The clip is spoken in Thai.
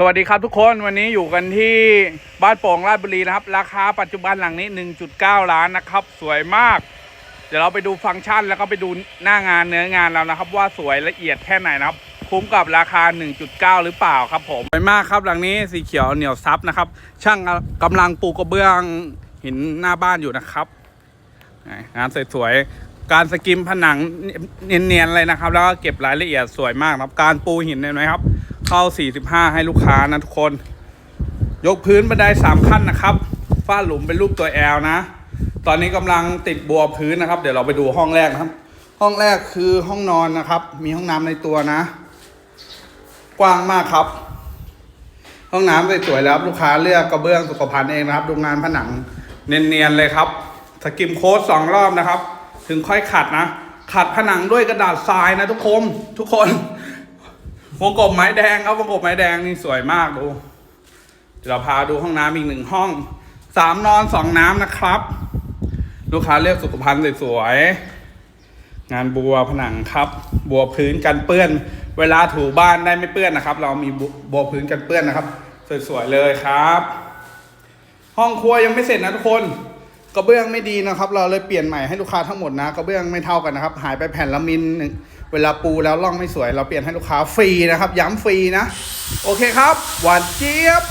สวัสดีครับทุกคนวันนี้อยู่กันที่บ้านโป่งราชบุรีนะครับ ราคาปัจจุบันหลังนี้ 1.9 ล้านนะครับ สวยมาก เดี๋ยวเราไปดูฟังก์ชันแล้วก็ไปดูหน้างานเนื้องานแล้วนะครับ ว่าสวยละเอียดแค่ไหนนะครับ คุ้มกับราคา 1.9 หรือเปล่าครับผมสวยมากครับหลังนี้สีเขียวเหนียวซับนะครับ ช่างกำลังปูกระเบื้องหินหน้าบ้านอยู่นะครับงานสวยๆการสกิมผนังเนียนๆเลยนะครับ แล้วก็เก็บรายละเอียดสวยมากนะครับการปูหินเห็นไหมครับ เข้า 45 ให้ลูกค้านะทุกคน ยกพื้นบันได3ขั้นนะครับฝ้าหลุมเป็นรูปตัว L นะ ตอนนี้กำลังติดบัวพื้นนะครับ เดี๋ยวเราไปดูห้องแรกนะครับ ห้องแรกคือห้องนอนนะครับ มีห้องน้ำในตัวนะ กว้างมากครับ ห้องน้ำสวยๆแล้วลูกค้าเลือกกระเบื้องสุขภัณฑ์เองนะครับ ดูงานผนังเนียนๆเลยครับสกิมโค้ดสองรอบนะครับ ถึงค่อยขัดนะ ขัดผนังด้วยกระดาษทรายนะทุกคนทุกคน วงกบไม้แดงครับวงกบไม้แดงนี่สวยมากดูเดี๋ยวเราพาดูห้องน้ำอีกหนึ่งห้องสามนอนสองน้ำนะครับ ลูกค้าเลือกสุขภัณฑ์สวยๆงานบัวผนังครับ บัวพื้นกันเปื้อน เวลาถูบ้านได้ไม่เปื้อนนะครับ เรามีบัวพื้นกันเปื้อนนะครับ สวยๆเลยครับ ห้องครัวยังไม่เสร็จนะทุกคนกระเบื้องไม่ดีนะครับ เราเลยเปลี่ยนใหม่ให้ลูกค้าทั้งหมดนะกระเบื้องไม่เท่ากันนะครับ หายไปแผ่นละมิลหนึ่ง เวลาปูแล้วล่องไม่สวยเราเปลี่ยนให้ลูกค้าฟรีนะครับ ย้ำฟรีนะ โอเคครับ หวานเจี๊ยบ